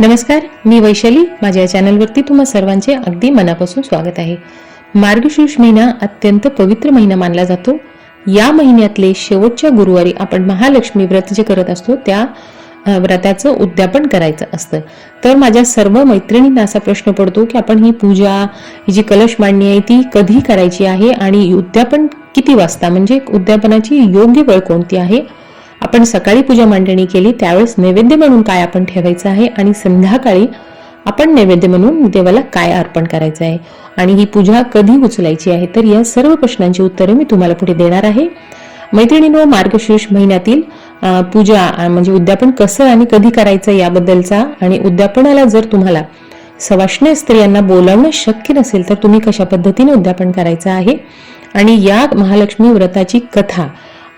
नमस्कार मी वैशाली. माझ्या चॅनलवरती तुम्हा सर्वांचे अगदी मनापासून स्वागत आहे. मार्गशीर्ष महिना अत्यंत पवित्र महिना मानला जातो. या महिन्यातले शेवटच्या गुरुवारी आपण महालक्ष्मी व्रत जे करत असतो त्या व्रताचं उद्यापन करायचं असतं. तर माझ्या सर्व मैत्रिणींना असा प्रश्न पडतो की आपण ही पूजा ही जी कलश मांडणी आहे ती कधी करायची आहे आणि उद्यापन किती वाजता? म्हणजे उद्यापनाची योग्य वेळ कोणती आहे? आपण सकाळी पूजा मांडणी केली त्यावेळेस नैवेद्य म्हणून काय आपण ठेवायचं आहे आणि संध्याकाळी आपण नैवेद्य म्हणून देवाला काय अर्पण करायचं आहे? आणि ही पूजा कधी उचलायची आहे? तर या सर्व प्रश्नांची उत्तरे मी तुम्हाला पुढे देणार आहे. मैत्रिणींनो मार्गशीर्ष महिन्यातील पूजा म्हणजे उद्यापन कसं आणि कधी करायचं याबद्दलचा आणि उद्यापनाला जर तुम्हाला सवाष्ण स्त्रियांना बोलावणं शक्य नसेल तर तुम्ही कशा पद्धतीने उद्यापन करायचं आहे? आणि या महालक्ष्मी व्रताची कथा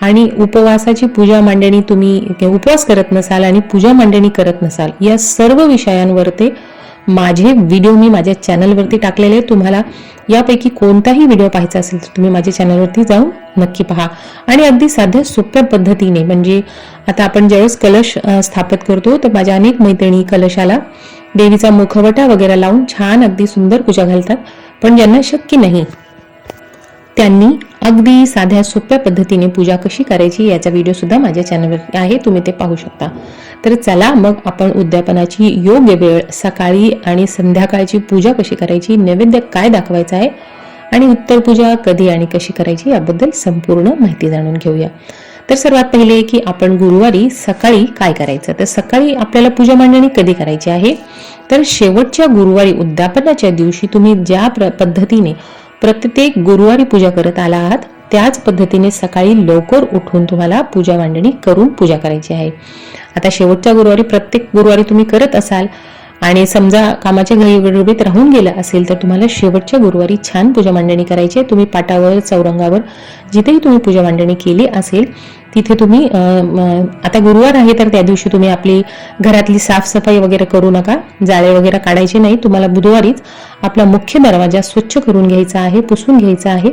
आणि उपवासाची पूजा मांडणी तुम्ही उपवास करत नसाल आणि पूजा मांडणी करत नसाल या सर्व विषयांवर ते माझे व्हिडिओ मी माझ्या चॅनलवरती टाकलेले तुम्हाला यापैकी कोणताही व्हिडिओ पाहायचा असेल तर तुम्ही माझ्या चॅनलवरती जाऊन नक्की पहा. आणि अगदी साध्या सोप्या पद्धतीने म्हणजे आता आपण ज्यावेळेस कलश स्थापित करतो तर माझ्या अनेक मैत्रिणी कलशाला देवीचा मुखवटा वगैरे लावून छान अगदी सुंदर पूजा घालतात. पण ज्यांना शक्य नाही त्यांनी अगदी साध्या सोप्या पद्धतीने पूजा कशी करायची याचा व्हिडिओ सुद्धा माझ्या चॅनलवर आहे. तुम्ही ते पाहू शकता. तर चला मग आपण उद्यापनाची योग्य वेळ सकाळी आणि संध्याकाळची पूजा कशी करायची नैवेद्य काय दाखवायचं आहे आणि उत्तर पूजा कधी आणि कशी करायची याबद्दल संपूर्ण माहिती जाणून घेऊया. तर सर्वात पहिले की आपण गुरुवारी सकाळी काय करायचं? तर सकाळी आपल्याला पूजा मांडणी कधी करायची आहे? तर शेवटच्या गुरुवारी उद्यापनाच्या दिवशी तुम्ही ज्या प्र- पद्धतीने प्रत्येक गुरुवारी पूजा करत आला आहात त्याच पद्धतीने सकाळी लवकर उठून तुम्हाला पूजा मांडणी करून पूजा करायची आहे. आता शेवटच्या गुरुवारी प्रत्येक गुरुवारी तुम्ही करत असाल आणि समजा कामाच्या घरी राहून गेलं असेल तर तुम्हाला शेवटच्या गुरुवारी छान पूजा मांडणी करायची आहे. तुम्ही पाटावर चौरंगावर जिथेही तुम्ही पूजा मांडणी केली असेल तिथे तुम्ही आता गुरुवार आहे तर त्या दिवशी तुम्ही आपली घरातली साफसफाई वगैरे करू नका. जाळे वगैरे काढायचे नाही. तुम्हाला बुधवारीच आपला मुख्य दरवाजा स्वच्छ करून घ्यायचा आहे पुसून घ्यायचा आहे.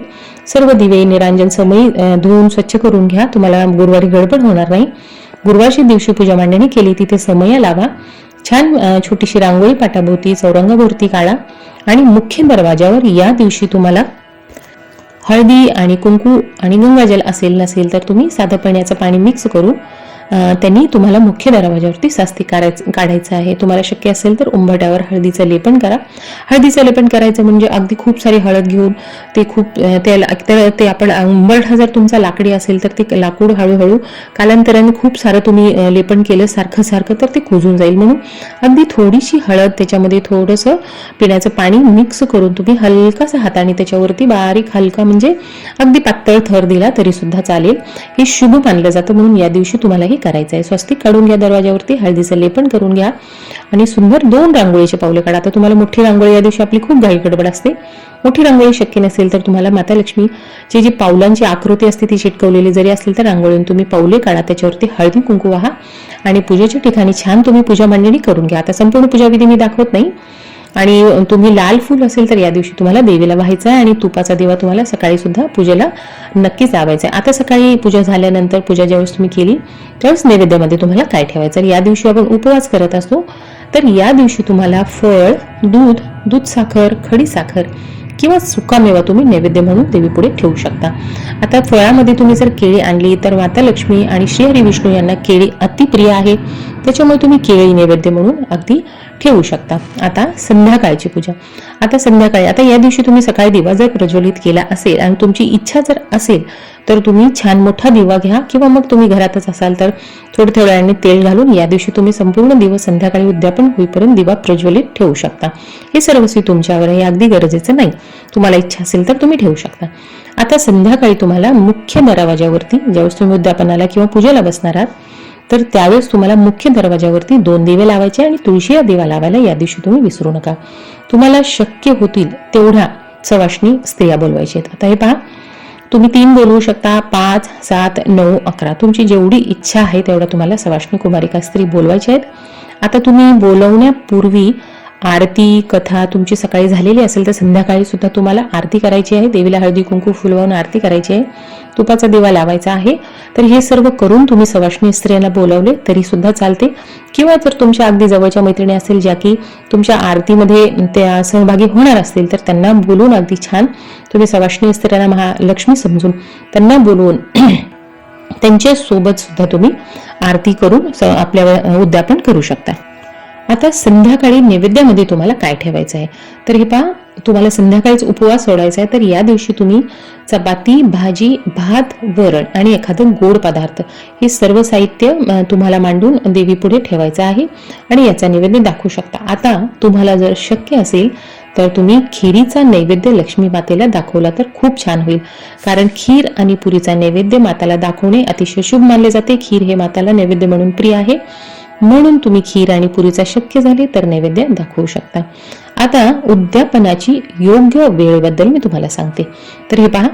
सर्व दिवे निरांजन समयी धुवून स्वच्छ करून घ्या. तुम्हाला गुरुवारी गडबड होणार नाही. गुरुवारच्या दिवशी पूजा मांडणी केली तिथे समय लावा. छान छोटीशी रांगोळी पाटाभोवती चौरंगाभोवती काढा आणि मुख्य दरवाजावर या दिवशी तुम्हाला हळदी आणि कुंकू आणि गंगाजल असेल नसेल तर तुम्ही साधं पिण्याचं पाणी मिक्स करून त्यांनी तुम्हाला मुख्य दरवाजावरती सास्ती काढायचं काढायचं आहे. तुम्हाला शक्य असेल तर उंबरट्यावर हळदीचं लेपन करा. हळदीचं लेपन करायचं म्हणजे अगदी खूप सारी हळद घेऊन ते खूप त्याला ते ते- आपण उंबरठा जर तुमचा लाकडी असेल तर ते लाकूड हळूहळू कालांतराने खूप सारं तुम्ही लेपन केलं सारखं सारखं तर ते कुजून जाईल म्हणून. अगदी थोडीशी हळद त्याच्यामध्ये थोडंसं पिण्याचं पाणी मिक्स करून तुम्ही हलकासा हाताने त्याच्यावरती बारीक हलका म्हणजे अगदी पातळ थर दिला तरी सुद्धा चालेल. हे शुभ मानलं जातं म्हणून या दिवशी तुम्हाला हे करायचं आहे स्वस्तिक काढून घ्या दरवाजावरती हळदीचं लेपन करून घ्या. आणि सुंदर दोन रांगोळीचे पावले काढा. आता तुम्हाला मोठी रांगोळी या दिवशी आपली खूप घाई गडबड असते. मोठी रांगोळी शक्य नसेल तर तुम्हाला माता लक्ष्मीची जी पावलांची आकृती असते ती चिटकवलेली जरी असेल तर रांगोळीतून तुम्ही पावले काढा. त्याच्यावरती हळदी कुंकू वाहा. आणि पूजेच्या ठिकाणी छान तुम्ही पूजा मांडणी करून घ्या. आता संपूर्ण पूजाविधी मी दाखवत नाही. आणि तुम्ही लाल फूल असेल तर या दिवशी तुम्हाला देवीला व्हायचं आहे आणि तुपाचा दिवा तुम्हाला सकाळी सुद्धा पूजेला नक्कीच लावायचा आहे. आता सकाळी पूजा झाल्यानंतर पूजा ज्यावेळेस तुम्ही केली त्यावेळेस नैवेद्यामध्ये तुम्हाला काय ठेवायचं या दिवशी आपण उपवास करत असतो तर या दिवशी तुम्हाला फळ दूध दूध साखर खडी साखर किंवा सुकामेवा तुम्ही नैवेद्य म्हणून देवीपुढे ठेवू शकता. आता फळामध्ये तुम्ही जर केळी आणली तर माता लक्ष्मी आणि श्रीहरी विष्णू यांना केळी अतिप्रिय आहे. त्याच्यामुळे तुम्ही केळी नैवेद्य म्हणून अगदी ठेवू शकता. आता संध्याकाळची पूजा. आता संध्याकाळी आता या दिवशी तुम्ही सकाळी दिवा जर प्रज्वलित केला असेल आणि तुमची इच्छा जर असेल तर तुम्ही छान मोठा दिवा घ्या किंवा मग तुम्ही घरातच असाल तर थोड्या थोड्या वेळाने तेल घालून या दिवशी तुम्ही संपूर्ण दिवस संध्याकाळी उद्यापन होईपर्यंत दिवा प्रज्वलित ठेवू शकता. हे सर्वस्वी तुमच्यावर आहे हे अगदी गरजेचं नाही. तुम्हाला इच्छा असेल तर तुम्ही ठेवू शकता. आता संध्याकाळी तुम्हाला मुख्य दरवाजावरती ज्यावेळेस तुम्ही उद्यापनाला किंवा पूजेला बसणार आहात तर त्यावेळेस तुम्हाला मुख्य दरवाजावरती दोन दिवे लावायचे आणि तुळशी या दिवा लावायला या दिवशी तुम्ही विसरू नका. तुम्हाला शक्य होतील तेवढ्या सवाष्णी स्त्रिया बोलवायचे आहेत आता हे पहा तुम्ही तीन बोलवू शकता. पाच सात नऊ अकरा. तुमची जेवढी इच्छा आहे तेवढ्या तुम्हाला सवाष्णी कुमारिका स्त्री बोलवायच्या आहेत. आता तुम्ही बोलवण्यापूर्वी आरती कथा तुमची सकाळी झालेली असेल तर संध्याकाळी सुद्धा तुम्हाला आरती करायची आहे. देवीला हळदी कुंकू फुलवाऊन आरती करायची आहे. तुपाचा दिवा लावायचा आहे. तर हे सर्व करून तुम्ही सवाष्णी स्त्रियांना बोलावले तरी सुद्धा चालते. किंवा जर तुमच्या अगदी जवळच्या मैत्रिणी असेल ज्या की तुमच्या आरतीमध्ये त्या सहभागी होणार असतील तर त्यांना बोलून अगदी छान तुम्ही सवाष्णी स्त्रियांना महालक्ष्मी समजून त्यांना बोलवून त्यांच्यासोबत सुद्धा तुम्ही आरती करून स- आपल्या उद्यापन करू शकता. आता संध्याकाळी नैवेद्यामध्ये तुम्हाला काय ठेवायचं आहे? तर हे पहा तुम्हाला संध्याकाळीच उपवास सोडायचा आहे तर या दिवशी तुम्ही चपाती भाजी भात वरण आणि एखादं गोड पदार्थ हे सर्व साहित्य तुम्हाला मांडून देवीपुढे ठेवायचं आहे आणि याचा नैवेद्य दाखवू शकता. आता तुम्हाला जर शक्य असेल तर तुम्ही खिरीचा नैवेद्य लक्ष्मी मातेला दाखवला तर खूप छान होईल. कारण खीर आणि पुरीचा नैवेद्य माताला दाखवणे अतिशय शुभ मानले जाते. खीर हे माताला नैवेद्य म्हणून प्रिय आहे. म्हणून तुम्ही खीर आणि पुरीचा शक्य झाले तर नैवेद्य दाखवू शकता. आता उद्यापनाची योग्य वेळेबद्दल मी तुम्हाला सांगते. तर हे पहा.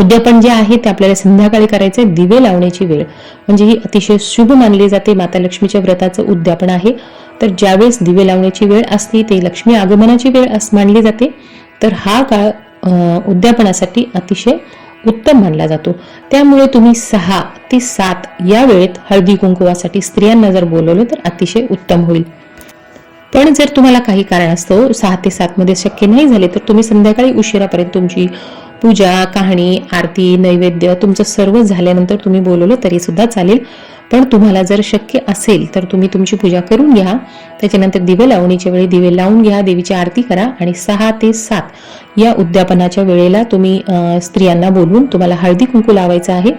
उद्यापन जे आहे ते आपल्याला संध्याकाळी करायचे दिवे लावण्याची वेळ. म्हणजे ही अतिशय शुभ मानली जाते माता लक्ष्मीच्या व्रताचं उद्यापन आहे. तर ज्यावेळेस दिवे लावण्याची वेळ असते ते लक्ष्मी आगमनाची वेळ मानली जाते. तर हा काळ उद्यापनासाठी अतिशय उत्तम मानला जातो. त्यामुळे तुम्ही सहा ते सात या वेळेत हळदी कुंकुवासाठी स्त्रियांना जर बोलवलं तर अतिशय उत्तम होईल. पण जर तुम्हाला काही कारणास्तव सहा ते सात मध्ये शक्य नाही झाले तर तुम्ही संध्याकाळी उशिरापर्यंत तुमची पूजा कहाणी आरती नैवेद्य तुमचं सर्व झाल्यानंतर तुम्ही बोलवलं तरी सुद्धा चालेल. पण तुम्हाला जर शक्य असेल तर तुम्ही तुमची पूजा करून घ्या. त्याच्यानंतर दिवे लावणीच्या वेळी दिवे लावून घ्या देवीची आरती करा आणि सहा ते सात या उद्यापनाच्या वेळेला तुम्ही स्त्रियांना बोलवून तुम्हाला हळदी कुंकू लावायचं आहे.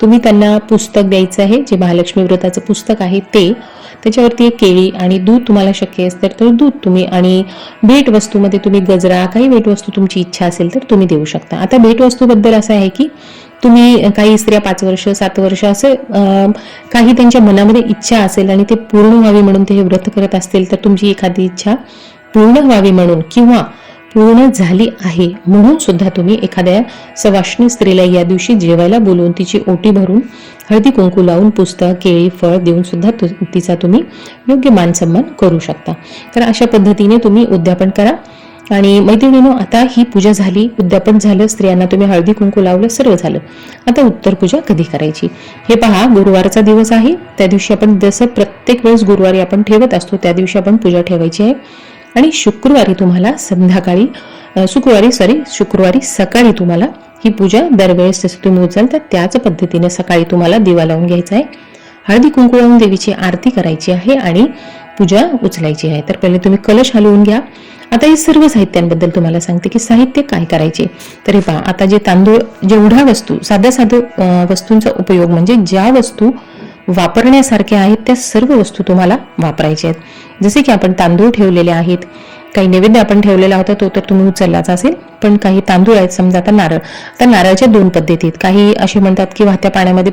तुम्ही त्यांना पुस्तक द्यायचं आहे. जे महालक्ष्मी व्रताचं पुस्तक आहे ते त्याच्यावरती एक केळी आणि दूध तुम्हाला शक्य असेल तर दूध तुम्ही आणि भेटवस्तूमध्ये तुम्ही गजरा काही भेटवस्तू तुमची इच्छा असेल तर तुम्ही देऊ शकता. आता भेटवस्तूबद्दल असं आहे की तुम्ही काही स्त्रिया पाच वर्ष सात वर्ष असं काही त्यांच्या मनामध्ये इच्छा असेल आणि ते पूर्ण व्हावी म्हणून ते हे व्रत करत असतील तर तुमची एखादी इच्छा पूर्ण व्हावी म्हणून किंवा पूर्ण झाली आहे. म्हणून सुद्धा तुम्ही एखाद्या सवाष्णी स्त्रीला या दिवशी जेवायला बोलवून तिची ओटी भरून हळदी कुंकू लावून पुस्तक केळी फळ देऊन सुद्धा तिचा तुम्ही योग्य मान सन्मान करू शकता. तर अशा पद्धतीने तुम्ही उद्यापन करा. आणि मैत्रिणीनो आता ही पूजा झाली उद्यापन झालं स्त्रियांना तुम्ही हळदी कुंकू लावलं सर्व झालं. आता उत्तर पूजा कधी करायची? हे पहा गुरुवारचा दिवस आहे. त्या दिवशी आपण जसं प्रत्येक वेळेस गुरुवारी आपण ठेवत असतो त्या दिवशी आपण पूजा ठेवायची आहे. आणि शुक्रवारी तुम्हाला संध्याकाळी शुक्रवारी सॉरी शुक्रवारी सकाळी तुम्हाला ही पूजा दरवेळेस जसं तुम्ही उचल तर त्याच पद्धतीने सकाळी तुम्हाला दिवा लावून घ्यायचा आहे. हळदी कुंकू लावून देवीची आरती करायची आहे आणि पूजा उचलायची आहे. तर पहिले तुम्ही कलश हलवून घ्या. आता हे सर्व साहित्यांबद्दल तुम्हाला सांगते की साहित्य काय करायचे. तर हे पहा आता जे तांदूळ जेवढ्या वस्तू साध्या साध्या वस्तूंचा उपयोग म्हणजे ज्या वस्तू वापरण्यासारख्या आहेत त्या सर्व वस्तू तुम्हाला वापरायच्या आहेत. जसे की आपण तांदूळ ठेवलेले आहेत. काही नैवेद्य आपण ठेवलेला होता तो तर तुम्ही उचललाच असेल. पण काही तांदूळ आहेत समजा आता नारळ. आता नारळाच्या दोन पद्धतीत काही असे म्हणतात की वाहत्या पाण्यामध्ये